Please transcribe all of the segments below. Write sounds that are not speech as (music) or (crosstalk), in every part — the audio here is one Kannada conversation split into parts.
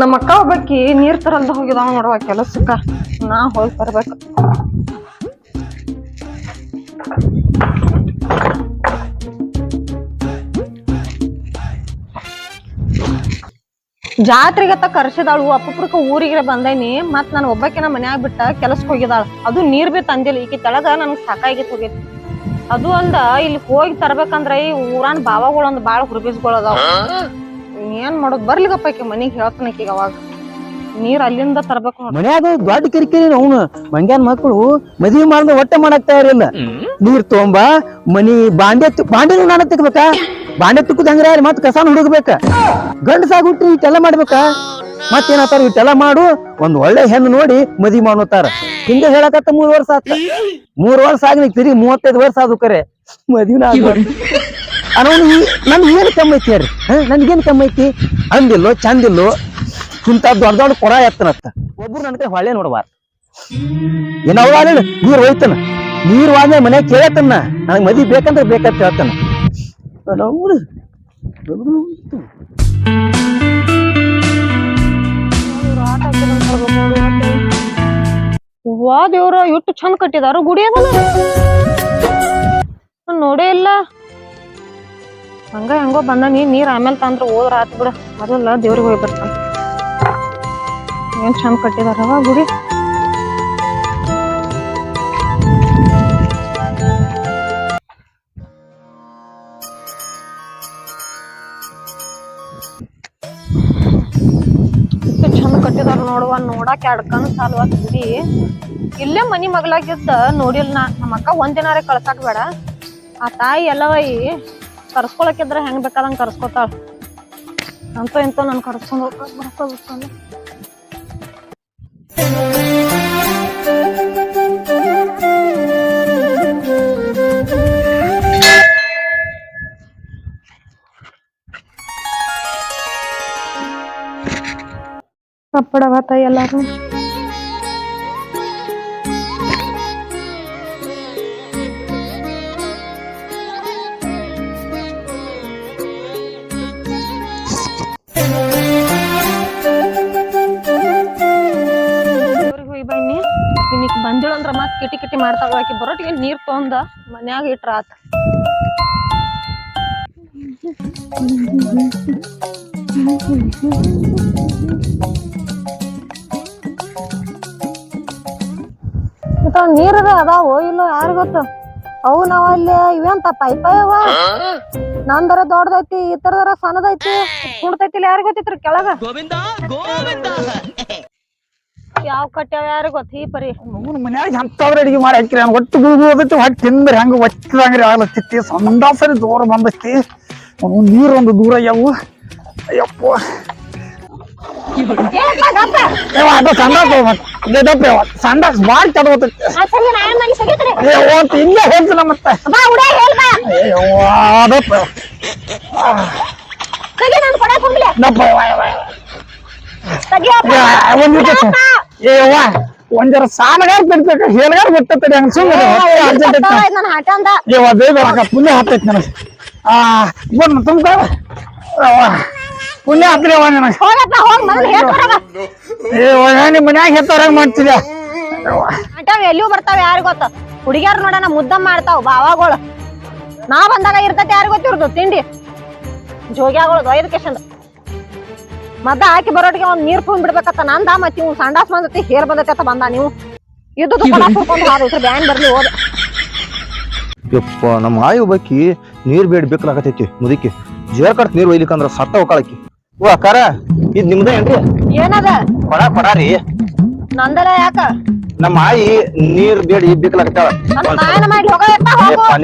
ನಮ್ಮ ಅಕ್ಕ ಒಬ್ಬಾಕಿ ನೀರ್ ತರಲ್ದ ಹೋಗಿದಾವ ನೋಡುವ ಕೆಲಸಕ್ಕ. ನಾ ಹೋಗಿ ತರ್ಬೇಕು. ಜಾತ್ರೆಗತ್ತ ಕರ್ಸಿದಾಳು ಅಪ್ಪಕ್ಕ ಊರಿಗೆ ಬಂದೈನಿ, ಮತ್ ನಾನು ಒಬ್ಬಾಕಿನ ಮನ್ಯಾಗ ಬಿಟ್ಟ ಕೆಲಸಕ್ಕೆ ಹೋಗಿದಾಳ. ಅದು ನೀರ್ ಬಿ ತಂದಿಲ್ಲ, ಈಕಿ ತೆಳಗ ನನ್ಗೆ ಸಾಕಾಗಿ ಹೋಗೈತಿ ಅದು ಅಲ್ದ ಇಲ್ಲಿ ಹೋಗಿ ತರ್ಬೇಕಂದ್ರ ಈ ಊರಾನ್ ಬಾವಾಗಳು ಒಂದ್ ಬಾಳ ಹುರ್ಬಿಸ್ಗಳು ಅದಾವ. ಏನ್ ಮಾಡೋದ್? ಬರ್ಲಿಗಪ್ಪ ಆಕಿ ಮನಿಗ್ ಹೇಳ್ತಾನ ಆಕಿಗ್ ಅವಾಗ. ನೀರ್ ಅಲ್ಲಿಂದ ತರ್ಬೇಕು ನೋಡ್. ಮನ್ಯಾಗ ದೊಡ್ಡ ಕಿರಿಕಿರಿ ಅವನು. ಮಂಗ್ಯಾನ್ ಮಕ್ಕಳು ಮದ್ವಿ ಮಾಡಿದ ಹೊಟ್ಟೆ ಮಾಡಕ್ ತಯಾರಿಲ್ಲ ನೀರ್ ತೊಗೊಂಬ ಮನಿ ಬಾಂಡೆ ಬಾಂಡೆ ನಾನು ತಿಕ್ಬೇಕಾ? ಬಾಂಡೆ ತುಕ್ಕದ ಹಂಗ್ರ ಮತ್ ಕಸಾನ ಹುಡುಗ್ಬೇಕ. ಗಂಡಸಾಗ್ಬಿಟ್ರಿ ಇಟ್ಟೆಲ್ಲ ಮತ್ ಮತ್ತೇನತ್ತಾರ ಇಟ್ಟೆಲ್ಲ ಮಾಡು. ಒಂದ್ ಒಳ್ಳೆ ಹೆಣ್ಣು ನೋಡಿ ಮದ್ವಿ ಮಾಡೋತಾರ ಹಿಂಗ ಹೇಳಕತ್ತ ಮೂರ್ ವರ್ಷ ಆತ. ಮೂರ್ ವರ್ಷ ಆಗಿ ತಿರುಗಿ ಮೂವತ್ತೈದು ವರ್ಷ ಆದು ಕರೆ. ಮದ್ವಿನ ಅನ್ನೋನು ನನ್ಗೆ ಏನ್ ಕಮ್ಮಿ ಐತಿ ಹೇಳ್ರಿ? ನನ್ಗೇನು ಕಮ್ಮಿ ಐತಿ? ಅಂದಿಲ್ಲೋ, ಚಂದಿಲ್ಲೋ ಇಂತ ದೊಡ್ಡ ದೊಡ್ಡ ಕೊಡ ಎತ್ತನತ್ತ. ಒಬ್ರು ನನ್ ಕೈ ಹೊಳೆ ನೋಡ್ಬಾರ ಏನ್ ನೀರು ಹೋಯ್ತನ? ನೀರ್ ವಾದ ಮನ್ಯಾಗ ಕೇಳತ್ತನ್ನ ನನಗೆ ಮದಿ ಬೇಕಂದ್ರೆ ಬೇಕಂತ ಹೇಳ್ತಾನ. ವಾ ದೇವ್ರ ಎಷ್ಟು ಚಂದ ಕಟ್ಟಿದಾರ, ಗುಡಿ ನೋಡೇ ಇಲ್ಲ. ಹಂಗ ಹೆಂಗೋ ಬಂದ ನೀನ್ ನೀರ್ ಆಮೇಲೆ ತಂದ್ರ ಹೋದ್ರ ಆತ್ ಬಿಡ. ಮೊದಲ ದೇವ್ರಿಗೆ ಹೋಗಿ ಬರ್ತಾನ. ಏನ್ ಚಂದ ಕಟ್ಟಿದಾರವ ಗುಡಿ? ಚಂದ ಕಟ್ಟಿದಾರ ನೋಡುವ, ನೋಡಾಕ ಎರಡ್ ಕಣ್ ಸಾಲುವ ಗುಡಿ. ಇಲ್ಲೇ ಮನಿ ಮಗಳಾಗಿದ್ದ ನೋಡಿಲ್ಲ ನಾ. ನಮ್ಮ ಅಕ್ಕ ಒಂದಿನಾರೇ ಕಳ್ಸಾಕ್ ಬೇಡ. ಆ ತಾಯಿ ಎಲ್ಲವೈ ಕರ್ಸ್ಕೊಳಕಿದ್ರ ಹೆಂಗ್ ಬೇಕಾದಂಗ್ ಕರ್ಸ್ಕೊತಾಳ. ಅಂತ ಇಂತ ನಾನು ಕರ್ಸ್ಕೊಂಡ್ ಹೋಗ್ಬೇಕು ಬರ್ಕೋಬೇಕು ಕಪ್ಪಡವ ತಾಯಿ ಎಲ್ಲಾರು ಬಂದಿಳಂದ್ರ ಮತ್ ಕಿಟಿ ಕಿಟಿ ಮಾಡ್ತಾವ ಆಕಿ ಬರೋಟಿಗೆ ನೀರ್ ತೊಂದ? ಮನ್ಯಾಗ ಇಟ್ರ ಆತ. ನೀರದ ಇಲ್ಲೋ ಇಲ್ಲ ಯಾರು ಗೊತ್ತ? ಅವು ನಾವ್ ಅಲ್ಲಿ ಇವೆಂತ ಪೈಪ ಅವ? ನಂದರ ದೊಡ್ಡದೈತಿ ಈ ತರದರ ಸಣ್ಣದೈತಿ ಕುಣ್ತೈತಿ ಯಾರು ಗೊತ್ತಿತ್ರಿ ಕೆಳಗ? ಯಾವ ಕಟ್ಯಾವ ಯಾರು ಗೊತ್ತ? ಈ ಪರಿ ಅವ್ನ ಮನ್ಯಾಗ ಎಂತವ್ರ ಅಡಿಗೆ ಮಾಡಿ ಹಾಕಿರಿ ಅವ್ನು ಒಟ್ಟು ಗುಳ್ಗು ಓದೈತಿ ಹೊಟ್ಟೆ ತಿಂದ್ರೆ ಹೆಂಗೆ ಒಚ್ಚದಂಗ್ರಿ ಆಗ್ಲತ್ತಿತ್ತಿ. ಸಂದಾಸರಿ ದೂರ ಬಂದೈತಿ. ಅವ್ನು ನೀರು ಒಂದು ದೂರ ಅಯ್ಯವು. ಅಯ್ಯಪ್ಪ. ಸಂಡಾಸ್ ಬಾಳ್ ಅಂತ ಹಿಂಗೆ ಮತ್ತೆ ಅದಪ್ಪ ನಪ್ಪ ಒಂದ್ ನಿಮಿಷ ಒಂದರ ಸಾಲಗಾರ ಬಿಡ್ಬೇಕು ಹೇಳಗಾರ ಬಿಟ್ಟೈತಿ ಹಂಗ ಸುಮ್ಮನೆ ಅರ್ಜೆಂಟ್ ಐತಿ ನನ್ನ ಹಠ ಅಂದ. ಇವ ದೇವರ ಪುಣ್ಯ ಹತ್ತೈತಿ ನನಗೆ. ಆ ಬಂದು ತುಂಬ ಪುಣ್ಯ ಹತ್ತಲಿ ಅವ ನನಗೆ. ಹೋಗಪ್ಪ ಹೋಗ್ ಮೊದಲು ಹೇಳ್ತಾರ ಏ ನಿಮ್ಮ ಮನ್ಯಾಗ ಹೆತ್ತವ್ರಾಗ ಮಾಡ್ತಿದ್ದೆ ಅಂಟಾವ್ ಎಲ್ಲಿಯೂ ಬರ್ತಾವ ಯಾರು ಗೊತ್ತ? ಹುಡುಗ್ಯಾರ ನೋಡೋಣ ಮುದ್ದ ಮಾಡ್ತಾವ ಬಾವಾಗಳು ನಾ ಬಂದಾಗ ಇರ್ತೈತಿ ಯಾರು ಗೊತ್ತಿರ್ದು? ತಿಂಡಿ. ಜೋಗ್ಯಾಗಳು ಒಯ್ದ ಕೆಶಂದ. ಮದ್ದ ಹಾಕಿ ಬರೋಟಿಗೆ ಒಂದ್ ನೀರ್ ತುಂಬ ಬಿಡ್ಬೇಕತ್ತ ನಂದ ಮತ್ತೆ ಇವ್ ಸಂಡಾಸ್ ಬಂದತಿ ಹೇರ್ ಬಂದತಿ ಅಂತ ಬಂದ ನೀವು. ಇದು ಹಾರು ಬ್ಯಾನ್ ಬರ್ಲಿ ಹೋದ. ಯಪ್ಪ ನಮ್ಮ ಆಯಿ ಒಬ್ಬಾಕಿ ನೀರ್ ಬೇಡ ಬೇಕಾಗತೈತಿ ಮುದಿಕಿ. ಜೇರ್ ಕಟ್ ನೀರ್ ಒಯ್ಲಿಕ್ಕಂದ್ರ ಸತ್ತ ಹೋಗಾಳಕಿ ಓ ಅಕ್ಕಾರ ಇದ್ ನಿಮ್ದ ಏನ್ರಿ? ಏನದ? ಕೊಡ ಕೊಡಾರಿ ನಂದಲ ಯಾಕ? ನಮ್ಮ ಆಯಿ ನೀರ್ ಬೇಡಿ ಹೋಗು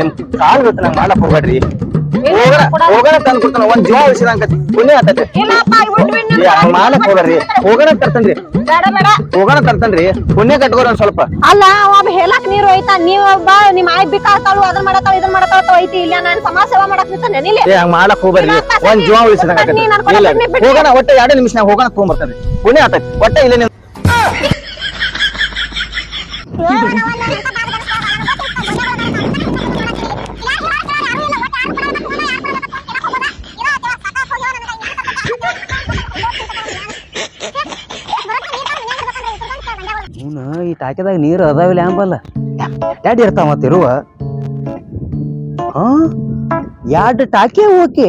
ನಿಮ್ ಕಾಲ್ ಬಿಟ್ಟು ನಂಗೆ ಮಾಡಕ್ ಹೋಗ್ಬೇಡ್ರಿ. ಹೋಗಣ ಕೊಡ. ಹೋಗಣ ತಂದ್ ಕೊಡ್ತಾನ. ಒಂದ್ ಜೀವ ಪುಣ್ಯ ಆತೈತಿ. ಹೋಗ್ರಿ ಹೋಗಣ ತರ್ತನ್ರಿ ಬೇಡ ಬೇಡ. ಹೋಗಣ ತರ್ತನ್ರಿ ಪುಣ್ಯ ಕಟ್ಕೋರ ಒಂದ್ ಸ್ವಲ್ಪ. ಅಲ್ಲ ಒಬ್ಬ ಹೇಳಕ್ ನೀರು ಹೋಯ್ತಾ? ನೀವ್ ನಿಮ್ ಆಯ್ ಬಿಕ್ಕಾತಾಳು ಅದನ್ನ ಮಾಡತಾಳ ಇದನ್ನ ಮಾಡತಾಳ ಐತಿ ಇಲ್ಲ ನಾನು ಸಮಾಜ ಸೇವಾ ಮಾಡಕ್ ಹಂಗ ಮಾಡಕ್ ಒಂದ್ ಜೀವ ಉಳಿಸಿದ. ಹೋಗಣ ಒಟ್ಟ ಎರಡು ನಿಮಿಷನಾಗ ಹೋಗಣ ತಗೊಂಬರ್ತಾನೆ ಪುಣ್ಯ ಆತೈತಿ. ಒಟ್ಟ ಇಲ್ಲ ನಿಮ್ ಇವನು ಈ ಟಾಕಿದಾಗ ನೀರು ಅದಾವಿಲ್ಲ ಆಂಬಲ್ಲ ಎರಡು ಇರ್ತಾವ ಮತ್ತೆ ಇರುವ. ಎರಡು ಟಾಕಿ ಓಕೆ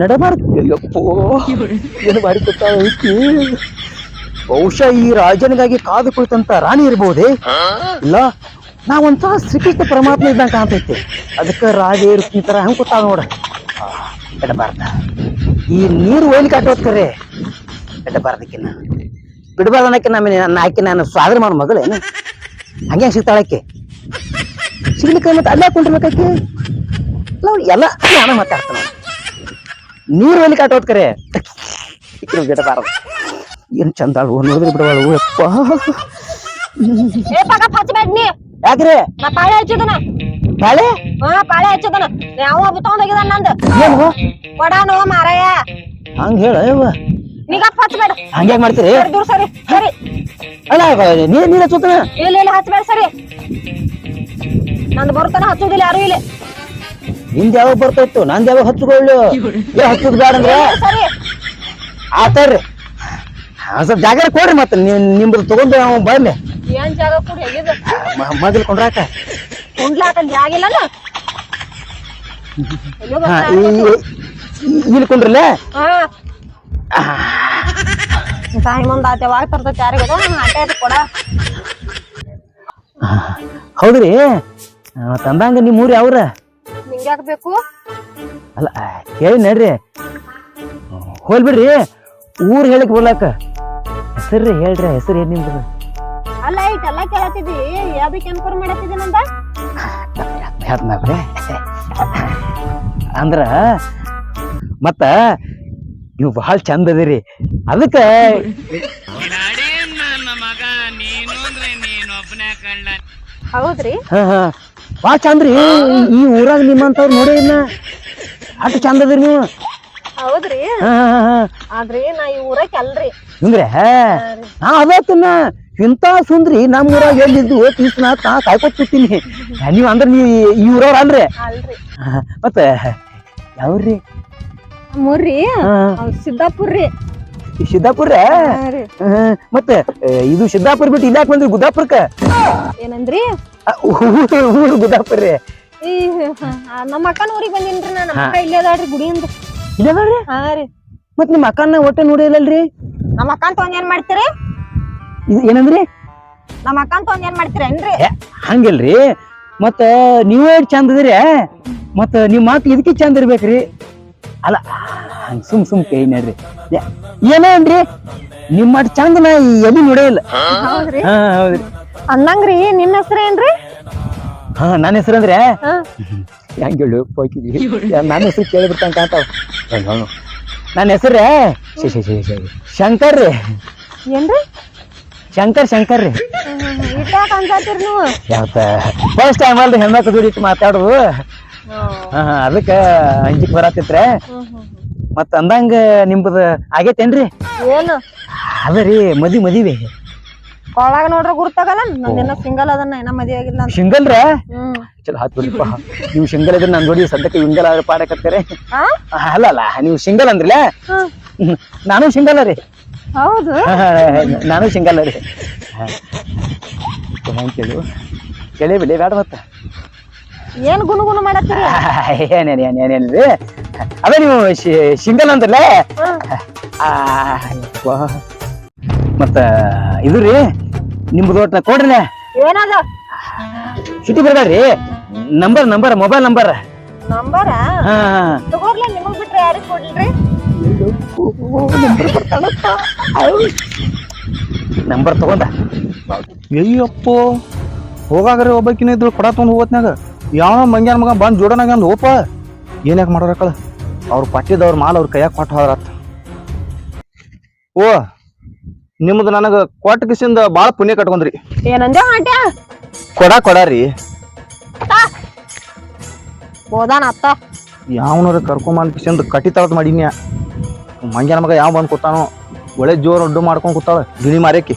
ನಡಬಾರ್ದು. ಬಹುಶಃ ಈ ರಾಜನಿಗಾಗಿ ಕಾದು ಕುಳಿತಂತ ರಾಣಿ ಇರ್ಬೋದೇ? ಇಲ್ಲ ನಾವಂತ ಶ್ರೀಕೃಷ್ಣ ಪರಮಾತ್ಮ ಇದ್ದಂಗೆ ಕಾಣ್ತೈತೆ. ಅದಕ್ಕೆ ರಾಜ ಈ ತರ ಕೊಟ್ಟಾವ ನೋಡ. ಎಡಬಾರ್ದ ಈ ನೀರು ಒಯ್ಲಿಕ್ಕೆ ಕರೆ. ಎಡಬಾರ್ದಕ್ಕಿನ್ನ ಬಿಡಬಾರ್ದು ಅನ್ನಕ್ಕೆ ನಮ್ಮ ನನ್ನ ಆಕೆ ನಾನು ಸ್ವಾಗತ ಮಾಡೋ ಮಗಳೇನು ಹಂಗೆ ಸಿಗ್ತಾಳಕ್ಕೆ ಸಿಗ್ಲಿಕ್ಕೆ ಮತ್ತೆ ಅಲ್ಲೇ ಕುಂಡಿರ್ಬೇಕಾಕಿ ನಾವು ಎಲ್ಲ ನಾನು ಮಾತಾಡ್ತಾನೆ. ನೀರು ಒಯ್ಲಿಕ್ಕೆ ಅಟ್ಟೋದ್ ಕರೆ. ಬಿಡಬಾರದು ಏನ್ ಚಂದಾಳು ನೋಡಿದ್ರೆ ಬಿಡಬಾರದು ಯಪ್ಪ. ಯಾಕ್ರೆ? ಪಾಳೆ ಹಚ್ಚಿದನ. ಪಾಳೆ ಹಾ ಪಾಳೆ ಹಚ್ಚಿದನ. ಯಾವ ಹಬ್ಬ ತಗೊಂಡೋಗಿದ ನಂದು. ಏನು? ಕೊಡಾನು ಮಾರಾಯ. ಹಂಗ ಹೇಳ ಹಂಗ್ಯಾಕ್ ಮಾಡ್ತೀರಿ? ದೂರ ಸರಿ ಸರಿ. ಅಲ್ಲ ನೀರ್ ನೀರ್ ಹಚ್ಚುತ್ತನ. ಇಲ್ಲ ಇಲ್ಲ ಹಚ್ಬೇಡ ಸರಿ. ನಂದು ಬರ್ತಾನ ಹಚ್ಚುದಿಲ್ಲ ಯಾರು ಇಲ್ಲ. ನಿಂದ ಯಾವಾಗ ಬರ್ತಾಯಿತ್ತು ನಂದ್ ಯಾವಾಗ ಹಚ್ಕೊಳ್ಳು ಏ ಹಚ್ಚುದ್ ಬೇಡ ಅಂದ್ರೆ? ಸರಿ. ಆತಾರ್ರಿ ಒಂದ್ ಸ್ವಲ್ಪ ಜಾಗ ಕೊಡ್ರಿ ಮತ್ತೆ. ನಿಮ್ದು ತಗೊಂಡು ನಾವು ಬರ್ಲಿ ಏನ್ ಜಾಗ ಕೂಡಿ ಹೇಗಿದೆ ಮಗಲ್ ಕೊಂಡ್ರಾಕ ಕುಂಡ್ಲಾಕ ಜಾಗಿಲ್ಲ ಎಲ್ಲೋ ಹಾ ಬರ್ತಾನ. ಈ- ಈ- ಇಲ್ಲಿ ಕೊಂಡ್ರಲ್ಲ? ಹಾ. ತಾಯಿ ಮುಂದ ಆತ ಯಾವಾಗ ತರ್ತೈತಿ ಯಾರಿಗ ನಾನು ಆಟೆ ಆಯ್ತು ಕೊಡ ಹೌದ್ರಿ? ಆ, ತಂದಂಗ ನಿಮ್ ಊರ್ ಯಾವ್ರ? ನಿಂಗ್ಯಾಕ್ ಬೇಕು? ಅಲ್ಲ ಕೇಳಿ ನಡ್ರಿ. ಹೋಲ್ ಬಿಡ್ರಿ. ಊರ್ ಹೇಳಕ್ ಬರ್ಲಾಕ. ಹೆಸರ್ರಿ ಹೇಳ್ರಿ ಹೆಸರು ಏನ್ ನಿಮ್ದು? ಅಲ್ಲ ಇಟ್ಟೆಲ್ಲ ಯಾವ್ದಕ್ಕೆ ಅಂದ್ರ ಮತ್ತ ಇವ್ ಬಹಳ ಚಂದ ಅದಿರಿ. ಅದಕ್ಕ ಹೌದ್ರಿ? ಹಾ ಹಾ. ಬಹಳ ಚಂದ್ರಿ ಈ ಊರಾಗ ನಿಮ್ಮಂತವ್ರು ನೋಡಿ ಇನ್ನ ಅಷ್ಟು ಚಂದ ಅದಿರಿ ನೀವು. ಹೌದ್ರಿ? ಹಾ ಹಾ ಹಾ ಆದ್ರಿ ನಾ ಈ ಊರಕ್ಕೆ ಅಲ್ರಿ ಹಿಂಗ್ರೆ ನಾ ಅದತ್ತನ್ನ ಇಂಥ ಸುಂದ್ರಿ ನಮ್ಮ ಊರಾಗ ಎಲ್ಲಿದ್ದು ತೀಸ್ನ ನಾ ಕಾಯ್ಕೊತ್ ಕೂತೀನಿ ನೀವ್ ಅಂದ್ರೆ ನೀ ಈ ಊರವ್ರ ಅಲ್ರಿ? ಮತ್ತ ಯಾವ್ರಿ? ಮುರ್ರಿ? ಸಿದ್ದಾಪುರ್ ರೀ. ಸಿದ್ದಾಪುರ ಮತ್ತೆ ಇದು ಸಿದ್ದಾಪುರ ಬಿಟ್ಟು ಇಲ್ಲಾಕ್ ಬಂದ್ರಿ ಗುದ್ದಾಪುರಕ್ಕ ಏನಂದ್ರಿ? ಊರು ಗುದ್ದಾಪುರ ರೀ ನಮ್ಮ ಅಕ್ಕನ ಊರಿಗೆ ಬಂದಿನ್ರಿ ನಾನು. ನಮ್ಮ ಅಕ್ಕ ಇಲ್ಲೇ ಅದಾಳ್ರಿ ಗುಡಿಯಿಂದ ಇಲ್ಲವ್ರಿ ಹಾ ರೀ. ಮತ್ ನಿಮ್ಮ ಅಕ್ಕನ ಒಟ್ಟೆ ನೋಡಿಲ್ಲಲ್ರಿ ನಮ್ಮ ಅಕ್ಕಂತ ತಗೊಂಡ್ ಏನ್ ಮಾಡ್ತೀರಿ? ಇದು ಏನಂದ್ರಿ? ನಮ್ಮ ಅಕ್ಕಂತ ತಗೊಂಡ್ ಏನ್ ಮಾಡ್ತೀರ ಏನ್ರಿ? ಹಂಗಿಲ್ರಿ. ಮತ್ತ ನೀವೇ ಚಂದ ಅದಿರಿ ಮತ್ತ ನಿಮ್ ಮಾತು ಇದಕ್ಕೆ ಚಂದ ಇರ್ಬೇಕ್ರಿ. ಅಲ್ಲ ಹಂಗ್ ಸುಮ್ ಸುಮ್ ಕೈ ನಡ್ರಿ. ಏನೇ ಅನ್ರಿ? ನಿಮ್ಮ ಚಂದ ನಾ ಎಲ್ಲಿ ನೋಡೇ ಇಲ್ಲ. ಹೌದ್ರಿ? ಹಾ ಹೌದ್ರಿ. ಅಂದಂಗ್ರಿ ನಿನ್ನ ಹೆಸರು ಏನ್ರಿ? ಹಾ ನನ್ನ ಹೆಸರು ಅಂದ್ರೆ? ಹೆಂಗ್ ಹೇಳು ಹೋಗಿದ್ವಿ ನನ್ನ ಹೆಸರು ಕೇಳಿಬಿಡ್ತಾನ ಕಾಂತಾವ ನನ್ನ ಹೆಸರೇ ಶಿ ಶಿ ಶಿ ಶಿ ಶಂಕರ್ ರೀ. ಏನ್ರಿ? ಶಂಕರ್ ಶಂಕರ್ ರೀ. ಇಟ್ಟಾಕ ಅನ್ಸಾತಿರ್ ನೀವು? ಯಾವತ್ತ ಫಸ್ಟ್ ಟೈಮ್ ಅಲ್ರಿ ಹೆಣ್ಮಕ್ಳು ಜೋಡಿ ಮಾತಾಡೋದು. ಹಾ ಅದಕ್ಕ ಅಂಜಿಕ್ ಬರತ್ತಿತ್ರೆ ಮತ್ತ ಅಂದಂಗ ನಿಮ್ದ ಆಗೇತೇನ್ರಿ? ಏನು? ಅದ ರೀ ಮದಿ ಮದಿವಿ. ಕೊಳಾಗ ನೋಡ್ರ ಗುರ್ತಾಗಲ್ಲ? ನಂದಿನ್ನ ಸಿಂಗಲ್ ಅದನ್ನ ಏನ ಮದಿ ಆಗಿಲ್ಲ ಸಿಂಗಲ್ ರೇ ಚಲೋ ಹಾತ್ ಬಿಡಿಪ್ಪ ನೀವು ಸಿಂಗಲ್ ಇದ್ರೆ ನನ್ ನೋಡಿ ಸದ್ಯಕ್ಕೆ ವಿಂಗಲ್ ಆದ್ರೆ ಪಾಡಕತ್ತೀರಿ ಅಲ್ಲ ಅಲ್ಲ ನೀವು ಸಿಂಗಲ್ ಅಂದ್ರಲ್ಲ. ನಾನು ಸಿಂಗಲ್ ರೀ. ಹೌದು? ನಾನು ಸಿಂಗಲ್ ರೀ. ಕೇಳಿ. ಬಿಡಿ ಬೇಡ ಮತ್ತ. ಏನ್ ಗುನು ಗುನು ಮಾಡತ್ತೀರಿ? (laughs) ಏನೇನ್ ಏನ್ ಏನೇನ್ರಿ ಅದೇ ನೀವು ಸಿಂಗಲ್ ಯಪ್ಪಾ. ಮತ್ತ ಇದು ರೀ ನಿಮ್ದು ಒಟ್ಟ ಕೊಡ್ರಿ ಏನದ? ಸಿಟಿ ಬರ್ಬೇಡ್ರಿ ನಂಬರ್ ನಂಬರ್ ಮೊಬೈಲ್ ನಂಬರ್. ನಂಬರ? ಹಾ ತಗೋರ್ಲ ನಿಮಗ್ ಬಿಟ್ರೆ ಯಾರಿಗ್ ಕೊಡ್ಲ್ರಿ? ನಂಬರ್ ತಗೊಂಡ. ಅಯ್ಯಪ್ಪೋ ಹೋಗಾಗ್ರಿ ಒಬ್ಬಕಿನ ಇದ್ರು ಕೊಡ ತಗೊಂಡ್ ಹೋಗೋತ್ನಾಗ ಯಾವ ಮಂಗ್ಯಾನ ಮಗ ಬಂದ್ ಜೋಡನಾಗ ಅಂದ್ ಓಪ ಏನ್ಯಾಕ ಮಾಡೋರಕ್ಕಳ ಅವ್ರ ಪಟ್ಟಿದವ್ರ ಮಾಲ್ ಅವ್ರ ಕೈಯಾಗ ಕೊಟ್ಟು ಹೋದ್ರತ್. ಓ ನಿಮ್ದು ನನಗ ಕೊಟ್ಟ ಕಿಸಿಂದ ಬಾಳ ಪುಣ್ಯ ಕಟ್ಕೊಂಡ್ರಿ. ಏನಂದ ಆಟ್ಯ ಕೊಡ ಕೊಡಾರಿ. ಹೋದಾನ ಅತ್ತ. ಯಾವನಾರ ಕರ್ಕೊಂಬಂದ್ ಕಿಸಿಂದ ಕಟ್ಟಿ ತಳದ್ ಮಾಡಿನ್ಯಾ? ಮಂಗ್ಯಾನ ಮಗ ಯಾವ ಬಂದ್ ಕೂತಾನೋ ಒಳ್ಳೆ ಜೋರ್ ಅಡ್ಡು ಮಾಡ್ಕೊಂಡ್ ಕೂತಾಳ ಗಿಣಿ ಮಾರೇಕಿ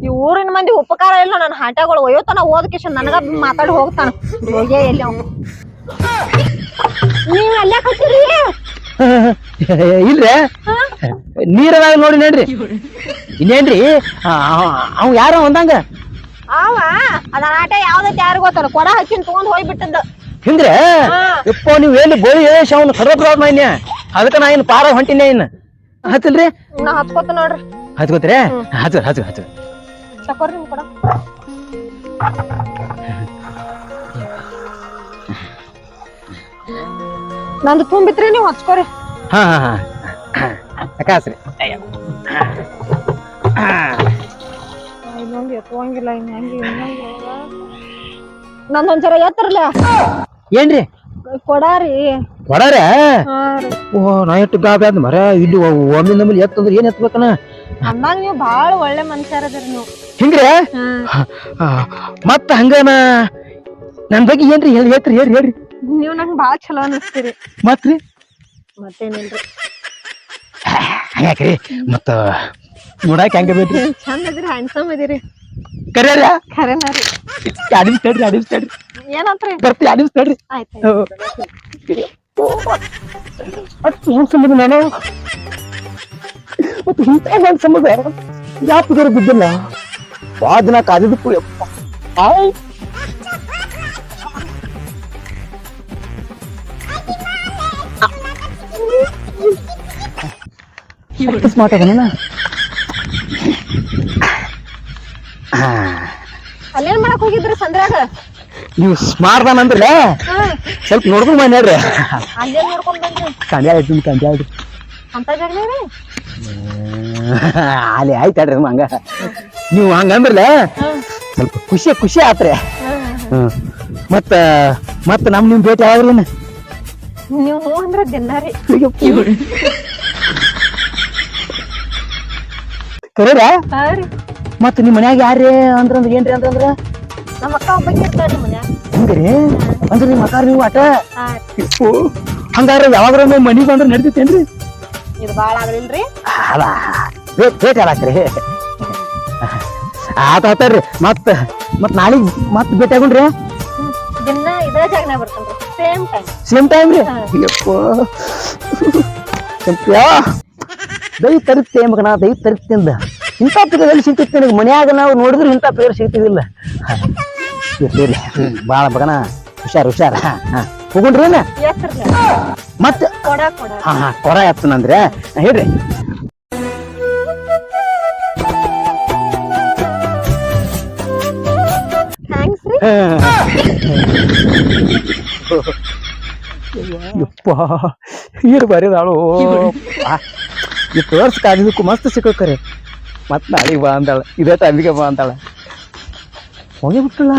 ಈ ಊರಿನ ಮಂದಿ ಉಪಕಾರ ಇಲ್ಲ ನನ್ನ ಹಾಟಗಳು ಒಯ್ಯೋತನ ಓದ್ ಕಿಶನ್ ನನಗ ಮಾತಾಡಿ ಹೋಗ್ತಾನ. ಹೋಗೇ ಎಲ್ಲಿ ಅವ್ನು ನೀವ್ ಅಲ್ಲೇ ಕತ್ತೀರಿ (laughs) ಇಲ್ರಿ? ನೀರದಾಗ ನೋಡಿ ನೋಡ್ರಿ. ಇನ್ನೇನ್ರಿ? ಅವ- ಯಾರ ಒಂದಂಗ ಅವ ಅದ ಆಟ ಯಾವ್ದೈತಿ ಯಾರು ಗೊತ್ತಲ್ಲ. ಕೊಡ ಹಚ್ಚಿನ ತಗೊಂಡ್ ಹೋಗ್ಬಿಟ್ಟದ್ದ ಹಿಂದ್ರೆ? ನೀವು ನೀವ್ ಎಲ್ಲಿ ಗೋಳಿ ಹೇಳಿ ಅವ್ನು ಕರ್ಕೋತ್ರ ಮೈನ್ಯ ಅದಕ್ಕ ನಾ ಇನ್ ಪಾರ ಹೊಂಟಿನ ಇನ್ನ? ಹತ್ತಲ್ರಿ? ನಾ ಹತ್ಕೋತ ನೋಡ್ರಿ. ಹತ್ಕೋತ್ರಿ? ಹಚ್ಚ ಹಚ್ಚ ಹಚ್ಚ ತಕೋರಿ ನೀವು ಕೂಡ. ನಂದು ತುಂಬಿತ್ರಿ ನೀವು ಹಚ್ಕೋರಿ. ಹಾ ಹಾ ಹಾ. ಅಕಾಸ್ರಿ ಇನ್ನೊಂದು ಎತ್ಕೊಂಗಿಲ್ಲ ಇನ್ ಹೆಂಗೆ ಇನ್ನೊಂದು ನಂದೊಂದ್ಸರ ಎತ್ತರಲ್ಲ ಏನ್ರಿ? ಕೊಡಾರಿ. ಕೊಡಾರ ಓ ನಾ ಎಷ್ಟು ಗಾಬಿ ಆದ್ ಮರ ಇಲ್ಲಿ ಒಮ್ಮೆ ನಮ್ಮಲ್ಲಿ ಎತ್ತಂದ್ರೆ ಏನ್ ಎತ್ತಬೇಕನ ಅಂದಾಗ ನೀವು ಬಾಳ ಒಳ್ಳೆ ಮನುಷ್ಯರ ಅದ್ರಿ ನೀವು. ಹಿಂಗ್ರೆ? ಮತ್ತ ಹಂಗನ? ನನ್ ಬಗ್ಗೆ ಏನ್ರಿ ಹೇಳಿ ಹೇಳ್ರಿ ಹೇಳ್ರಿ ಹೇಳ್ರಿ. ನೀವ್ ನಂಗ್ ಬಾಳ ಚಲೋ ಅನಿಸ್ತೀರಿ. ಮತ್ರಿ ಮತ್ತೇನಿಲ್ರಿ ಯಾಕ್ರಿ? ಮತ್ತ ನೋಡಾಕ ಹೆಂಗ ಬೇಕ್ರಿ ಚಂದ ಅದಿರಿ ಹ್ಯಾಂಡ್ಸಮ್ ಅದಿರಿ. ಕರ್ಯಾರ? ಖರೇನ ರೀ. ಅಡಿಸ್ ತಡ್ರಿ ಅಡಿಸ್ ತಡ್ರಿ. ಏನಂತ್ರಿ? ಬರ್ತಿ ಅಡಿಸ್ ತಡ್ರಿ. ಆಯ್ತು ಅಷ್ಟು ಹೆಂಗ್ ಸಂಬಂಧ ನಾನು. ಮತ್ತೆ ಇಂಥ ಹೆಂಗ್ ಸಂಬಂಧ ಯಾಪದವ್ರ ಬಿದ್ದಿಲ್ಲ? ಬಾ ದಿನ ಕಾದಿದ್ದಕ್ಕೂ ಯಪ್ಪ ಸ್ಮಾರ್ಟ್ ಅದನ ಅಲ್ಲೇನ್ ಮಾಡಕ್ ಹೋಗಿದ್ರಿ ಸಂದ್ರಾಗ? ನೀವು ಸ್ಮಾರ್ಟ್ ಅಂದ್ರೆ ಸ್ವಲ್ಪ ನೋಡ್ಕೊಂಡ್ ಬಂದ್ ಹೇಳ್ರಿ. ಅಲ್ಲೇನ್ ನೋಡ್ಕೊಂಡ್ ಬಂದ್ರಿ? ಕಂಡ್ಯಾ ಇದ್ದೀನಿ ಕಂಡ್ಯಾ ಇದ್ದೀನಿ. ಅಂತ ಜಾಗ ರೀ. ಅಲ್ಲಿ ಆಯ್ತು ಹೇಳ್ರಿ ಹಂಗ. ನೀವು ಹಂಗಂದ್ರಲ್ಲ ಸ್ವಲ್ಪ ಖುಷಿ ಖುಷಿ ಆತ್ರೆ. ಹ್ಮ್ ಮತ್ತ ಮತ್ತ ನಮ್ ನಿಮ್ ಭೇಟಿ ಯಾವಾಗ್ರಿ ನೀವು ಅಂದ್ರ ಕರೀರ? ಮತ್ತ ನಿಮ್ ಮನ್ಯಾಗ ಯಾರ್ರಿ ಅಂದ್ರ ಏನ್ರಿ ಅಂತಂದ್ರ ನಮ್ಮ ಅಕ್ಕ ಮನ್ಯಾಗ. ಹಂಗ್ರಿ? ಅಂದ್ರ ನಿಮ್ ಅಕ್ಕಾರ ನೀವು ಆಟ? ಹಂಗಾರ ಯಾವಾಗ್ರ ಮನಿಗ್ ಬಂದ್ರ ನಡ್ತೈತೇನ್ರಿ ಇದು ಬಾಳ ಆಗ್ಲಿಲ್ರಿ. ಅಲ್ಲ ಭೇಟ್ ಆಡಾಕ್ರಿ ಆತ ಆತಾರ್ರಿ ಮತ್ತ ಮತ್ ನಾಳೆಗ್ ಮತ್ ಭೇಟಿ ಆಗುಣ್ರಿ ದಿನ ಇದೇ ಜಾಗನ ಬರ್ತೇನ್ರಿ. ಸೇಮ್ ಟೈಮ್ ಸೇಮ್ ಟೈಮ್ ರೀ? ಯಪ್ಪ. ದೈ ತರಿತೆ ಮಗನ ದೈ ತರಿತಿಂದ ಇಂಥ ಪೇರಲ್ಲಿ ಸಿಗ್ತಿತ್ತು ನನಗೆ. ಮನ್ಯಾಗ ನಾವು ನೋಡಿದ್ರೆ ಇಂಥ ಪೇರ್ ಸಿಗ್ತಿದ್ದಿಲ್ಲ ಇರ್ಲಿ ಭಾಳ ಮಗನ ಹುಷಾರ್ ಹುಷಾರ. ಹಾಂ ಹೋಗುಣ್ರಿ ಮತ್ತೆ ಕೊಡ ಕೊಡ. ಹಾ ಹಾ. ಕೊರ ಎತ್ತನಂದ್ರೆ ಹೇಳ್ರಿ. ಯಪ್ಪ ಈರು ಇಷ್ಟು ವರ್ಷ ಕಾದಿದ್ದಕ್ಕೂ ಮಸ್ತ್ ಸಿಕ್ಕರೆ ಮತ್ತೆ ನಾಳೆಗೆ ಬಾ ಅಂದಾಳ, ಇದೇ ಟೈಮಿಗೆ ಬಾ ಅಂದಾಳ. ಹೋಗಿ ಬಿಟ್ಟಲ್ಲ